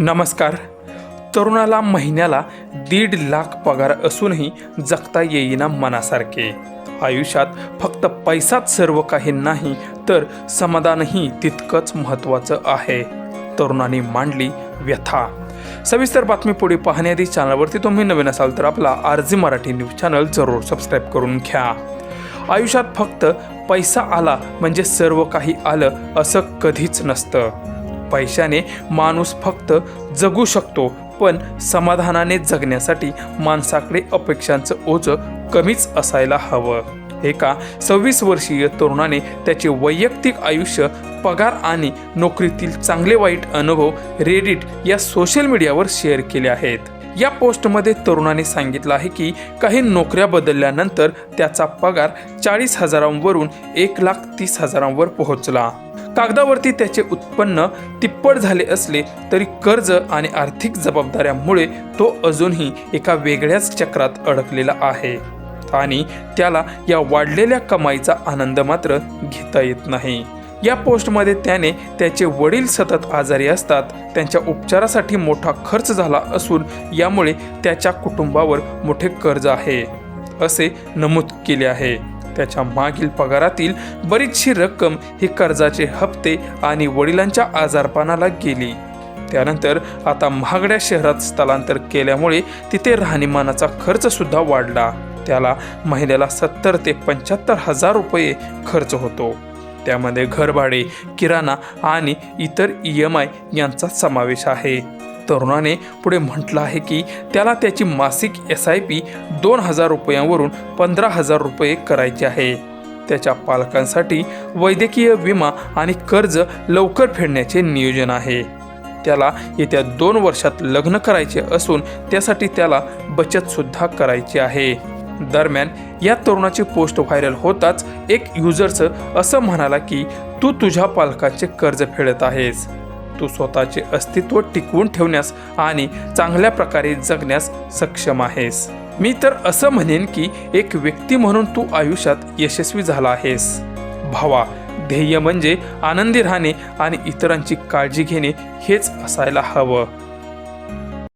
नमस्कार. तरुणाला महिन्याला दीड लाख पगार असूनही जगता येईना मनासारखे. आयुष्यात फक्त पैसाच सर्व काही नाही तर समाधानही तितकंच महत्त्वाचं आहे तरुणाने मांडली व्यथा. सविस्तर बातमी पुढे पाहण्याआधी चॅनलवरती तुम्ही नवीन असाल तर आपला आरजी मराठी न्यूज चॅनल जरूर सबस्क्राईब करून घ्या. आयुष्यात फक्त पैसा आला म्हणजे सर्व काही आलं असं कधीच नसतं. पैशाने माणूस फक्त जगू शकतो पण समाधानाने जगण्यासाठी माणसाकडे अपेक्षांचं ओझं कमीच असायला हवं. एका सव्वीस वर्षीय तरुणाने त्याचे वैयक्तिक आयुष्य पगार आणि नोकरीतील चांगले वाईट अनुभव रेडिट या सोशल मीडियावर शेअर केले आहेत. या पोस्टमध्ये तरुणाने सांगितलं आहे की काही नोकऱ्या बदलल्यानंतर त्याचा पगार चाळीस हजारांवरून एक लाख तीस हजारांवर पोहोचला. कागदावरती त्याचे उत्पन्न तिप्पट झाले असले तरी कर्ज आणि आर्थिक जबाबदाऱ्यामुळे तो अजूनही एका वेगळ्याच चक्रात अडकलेला आहे. आणि त्याला या वाढलेल्या कमाईचा आनंद मात्र घेता येत नाही. या पोस्टमध्ये त्याने त्याचे वडील सतत आजारी असतात त्यांच्या उपचारासाठी मोठा खर्च झाला असून यामुळे त्याच्या कुटुंबावर मोठे कर्ज आहे असे नमूद केले आहे. त्याच्या मागील पगारातील बरीचशी रक्कम ही कर्जाचे हप्ते आणि वडिलांच्या आजारपणाला गेली. त्यानंतर आता महागड्या शहरात स्थलांतर केल्यामुळे तिथे राहणीमानाचा खर्च सुद्धा वाढला. त्याला महिन्याला सत्तर ते पंच्याहत्तर हजार रुपये खर्च होतो. त्यामध्ये घरभाडे किराणा आणि इतर ई एम आय यांचा समावेश आहे. तरुणाने पुढे म्हटलं आहे की त्याला त्याची मासिक एस आय पी दोन हजार रुपयांवरून पंधरा हजार रुपये करायचे आहे. त्याच्या पालकांसाठी वैद्यकीय विमा आणि कर्ज लवकर फेडण्याचे नियोजन आहे. त्याला येत्या दोन वर्षात लग्न करायचे असून त्यासाठी त्याला बचतसुद्धा करायची आहे. दरम्यान या तरुणाची पोस्ट व्हायरल होताच एक युजरचं असं म्हणाला की तू तुझ्या पालकाचे कर्ज फेडत आहेस. तू स्वतःचे अस्तित्व टिकवून ठेवण्यास आणि चांगल्या प्रकारे जगण्यास सक्षम आहेस. मी तर असं म्हणेन की एक व्यक्ती म्हणून तू आयुष्यात यशस्वी झाला आहेस. भावा ध्येय म्हणजे आनंदी राहणे आणि इतरांची काळजी घेणे हेच असायला हवं.